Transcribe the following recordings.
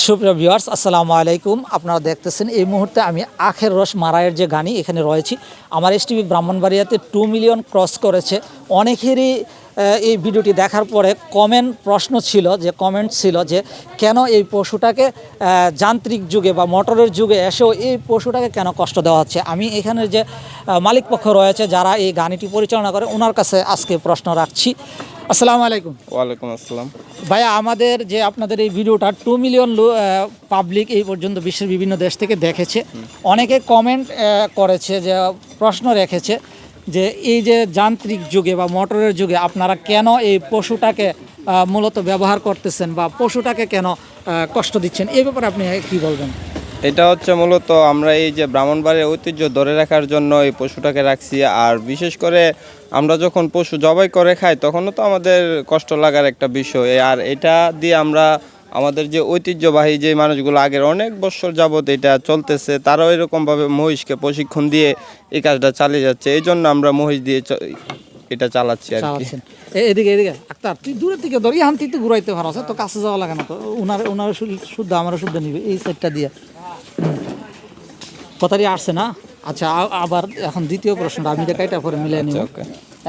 সুপ্রিয় ভিউয়ার্স আসসালামু আলাইকুম। আপনারা দেখতেছেন এই মুহূর্তে আমি আখের রস মারায়ের যে গানি এখানে রয়েছি। আমার এস টিভি ব্রাহ্মণবাড়িয়াতে টু মিলিয়ন ক্রস করেছে। অনেকেরই এই ভিডিওটি দেখার পরে কমেন্ট প্রশ্ন ছিল যে কমেন্ট ছিল যে কেন এই পশুটাকে যান্ত্রিক যুগে বা মোটরের যুগে এসেও এই পশুটাকে কেন কষ্ট দেওয়া হচ্ছে? আমি এখানের যে আহ, মালিক পক্ষ রয়েছে যারা এই গানিটি পরিচালনা করে ওনার কাছে আজকে প্রশ্ন রাখছি। আসসালামু আলাইকুম। ওয়ালাইকুম আসসালাম। ভাইয়া আমাদের যে আপনাদের এই ভিডিওটা টু মিলিয়ন পাবলিক এই পর্যন্ত বিশ্বের বিভিন্ন দেশ থেকে দেখেছে। অনেকে কমেন্ট করেছে যে প্রশ্ন রেখেছে যে এই যে যান্ত্রিক যুগে বা মোটরের যুগে আপনারা কেন এই পশুটাকে মূলত ব্যবহার করতেছেন বা পশুটাকে কেন কষ্ট দিচ্ছেন এই ব্যাপারে আপনি কি বলবেন? এটা হচ্ছে মূলত আমরা এই যে ব্রাহ্মণবাড়ির ঐতিহ্য ধরে রাখার জন্য এই পশুটাকে রাখছি। আর বিশেষ করে আমরা যখন পশু জবাই করে খাই, তখনও তো আমাদের কষ্ট লাগার একটা বিষয়। আর এটা দিয়ে আমরা আমাদের যে ঐতিহ্যবাহী যে মানুষগুলো আগের অনেক বছর যাবত এটা চলতেছে, তারাও এরকমভাবে মহিষকে প্রশিক্ষণ দিয়ে এই কাজটা চালিয়ে যাচ্ছে। এই জন্য আমরা মহিষ দিয়ে এটা চালাচ্ছি আর এদিকে এদিকে। আক্তার, তুই দূরের থেকে ধরি হান তুই তো ঘুরাইতে পারো তো কাছে যাওয়া লাগে না তো। উনার উনার শুদ্ধ আমারও শুদ্ধ নিবে, এই সাইডটা দিয়ে। কথাটি আসছে না। আচ্ছা আবার এখন দ্বিতীয় প্রশ্নটা আমি এটা কাইটা করে মিলিয়ে নিব।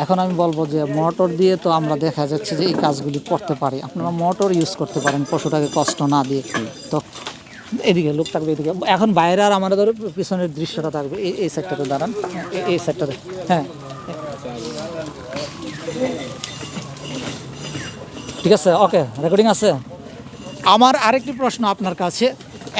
এখন আমি বলব যে মোটর দিয়ে তো আমরা দেখা যাচ্ছে যে এই কাজগুলি করতে পারি। আপনারা মোটর ইউজ করতে পারেন পশুটাকে কষ্ট না দিয়ে। তো এদিকে লোক থাকবে এদিকে এখন বাইরে আর আমাদের ধরো পিছনের দৃশ্যটা থাকবে। এই এই সাইডটাতে দাঁড়ান। এই সাইডটাতে হ্যাঁ। ঠিক আছে ওকে রেকর্ডিং আছে। আমার আরেকটি প্রশ্ন আপনার কাছে।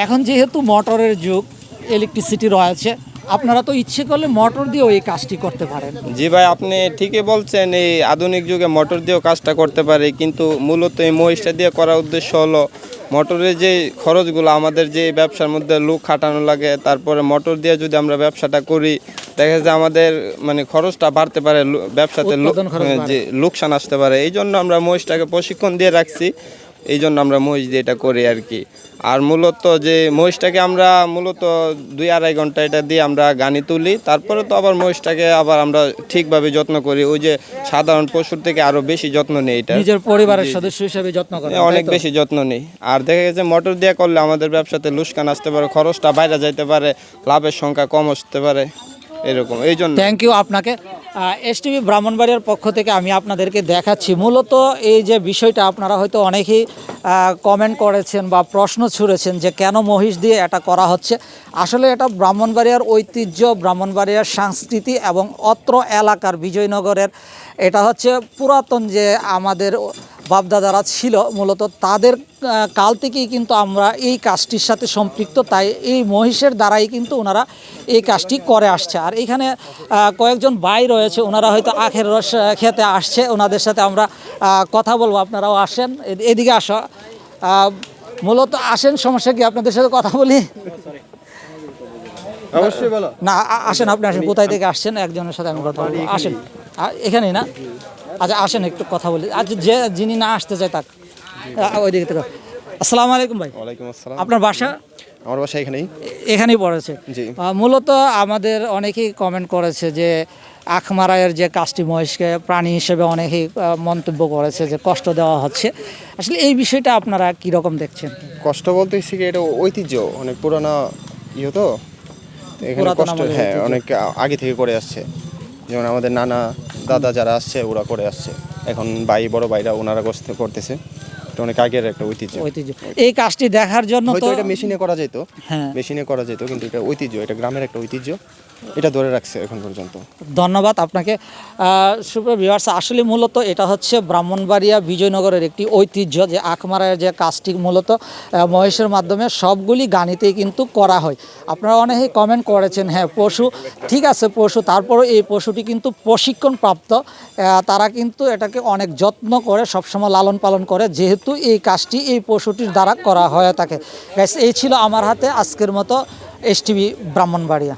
এখন যেহেতু মোটরের যুগ ইলেকট্রিসিটি রয়েছে আপনারা তো ইচ্ছে করলে মোটর দিয়েও এই কাজটি করতে পারেন। জি ভাই আপনি ঠিকই বলছেন এই আধুনিক যুগে মোটর দিয়েও কাজটা করতে পারে কিন্তু মূলত এই মহিষটা দিয়ে করার উদ্দেশ্য হলো মোটরের যে খরচগুলো আমাদের যে ব্যবসার মধ্যে লোক খাটানো লাগে তারপরে মোটর দিয়ে যদি আমরা ব্যবসাটা করি দেখা যায় আমাদের মানে খরচটা বাড়তে পারে ব্যবসাতে লো- উৎপাদন খরচ বাড়ে। যে লোকসান আসতে পারে। এই জন্য আমরা মহিষটাকে প্রশিক্ষণ দিয়ে রাখছি। এই জন্য আমরা মহিষ দিয়ে এটা করি আর কি। আর মূলত যে মহিষটাকে আমরা মূলত দুই আড়াই ঘণ্টা এটা দিয়ে আমরা গানি তুলি তারপরে তো আবার মহিষটাকে আবার আমরা ঠিকভাবে যত্ন করি। ওই যে সাধারণ পশুর থেকে আরও বেশি যত্ন নেই এটা। নিজের পরিবারের সদস্য হিসেবে যত্ন করেন অনেক বেশি যত্ন নেই। আর দেখা গেছে মোটর দিয়ে করলে আমাদের ব্যবসাতে লুস্কান আসতে পারে খরচটা বাইরে যাইতে পারে লাভের সংখ্যা কম আসতে পারে এরকম। এই জন্য থ্যাংক ইউ আপনাকে। এস টিভি ব্রাহ্মণবাড়িয়ার পক্ষ থেকে আমি আপনাদেরকে দেখাচ্ছি। মূলত এই যে বিষয়টা আপনারা হয়তো অনেকেই কমেন্ট করেছেন বা প্রশ্ন ছুড়েছেন যে কেন মহিষ দিয়ে এটা করা হচ্ছে। আসলে এটা ব্রাহ্মণবাড়িয়ার ঐতিহ্য, ব্রাহ্মণবাড়িয়ার সংস্কৃতি এবং অত্র এলাকার বিজয়নগরের, এটা হচ্ছে পুরাতন যে আমাদের বাপদাদারা ছিল মূলত তাদের কাল থেকেই কিন্তু আমরা এই কাজটির সাথে সম্পৃক্ত তাই এই মহিষের দ্বারাই কিন্তু ওনারা এই কাজটি করে আসছে। আর এখানে কয়েকজন ভাই রয়েছে ওনারা হয়তো আখের রস খেতে আসছে ওনাদের সাথে আমরা কথা বলব আপনারাও আসেন এদিকে আসো। মূলত আসেন সমস্যা কি আপনাদের সাথে কথা বলি? অবশ্যই বলো। না আসেন আপনি আসেন কোথায় থেকে আসছেন একজনের সাথে আমি কথা বলব। আসেন। এখানেই না? আচ্ছা আসেন একটু কথা বলি। আজ যে যিনি না আসতে চায় তাক। আ- ওই দিকে থেকে আসসালামু আলাইকুম ভাই। ওয়ালাইকুম আসসালাম। আপনার বাসা? আমার বাসা এখানেই। এখানেই পড়েছে। জি। মূলত আমাদের অনেকেই কমেন্ট করেছে যে আখমারায়ের যে কাজটি মহেশকে প্রাণী হিসেবে অনেকেই মন্তব্য করেছে যে কষ্ট দেওয়া হচ্ছে। আসলে এই বিষয়টা আপনারা কি রকম দেখছেন? কষ্ট বলতে কি এটা ঐতিহ্য। অনেক পুরানো ইয়ে তো। এখানে কষ্ট হ্যাঁ অনেক আগে থেকে করে আসছে। যেমন আমাদের নানা দাদা যারা আসছে ওরা করে আসছে। এখন ভাই বড় ভাইরা ওনারা করতে- করতেছে। এটা অনেক আগের একটা ঐতিহ্য। ঐতিহ্য। এই কাজটি দেখার জন্য তো এটা মেশিনে করা যেত। হ্যাঁ। মেশিনে করা যেত কিন্তু এটা ঐতিহ্য এটা গ্রামের একটা ঐতিহ্য। এটা ধরে রাখছে এখন পর্যন্ত। ধন্যবাদ আপনাকে। সুপ্রিয় ভিউয়ার্স আসলে মূলত এটা হচ্ছে ব্রাহ্মণবাড়িয়া বিজয়নগরের একটি ঐতিহ্য যে আখমারার যে কাজটি মূলত আহ, মহিষের মাধ্যমে সবগুলি গানিতেই কিন্তু করা হয়। আপনারা অনেকেই কমেন্ট করেছেন হ্যাঁ পশু। ঠিক আছে পশু। তারপরেও এই পশুটি কিন্তু প্রশিক্ষণ প্রাপ্ত তারা কিন্তু এটাকে অনেক যত্ন করে সবসময় লালন পালন করে। যেহেতু এই কাজটি, এই পশুটির দ্বারা করা হয়ে থাকে এই ছিল আমার হাতে আজকের মতো এস টিভি ব্রাহ্মণবাড়িয়া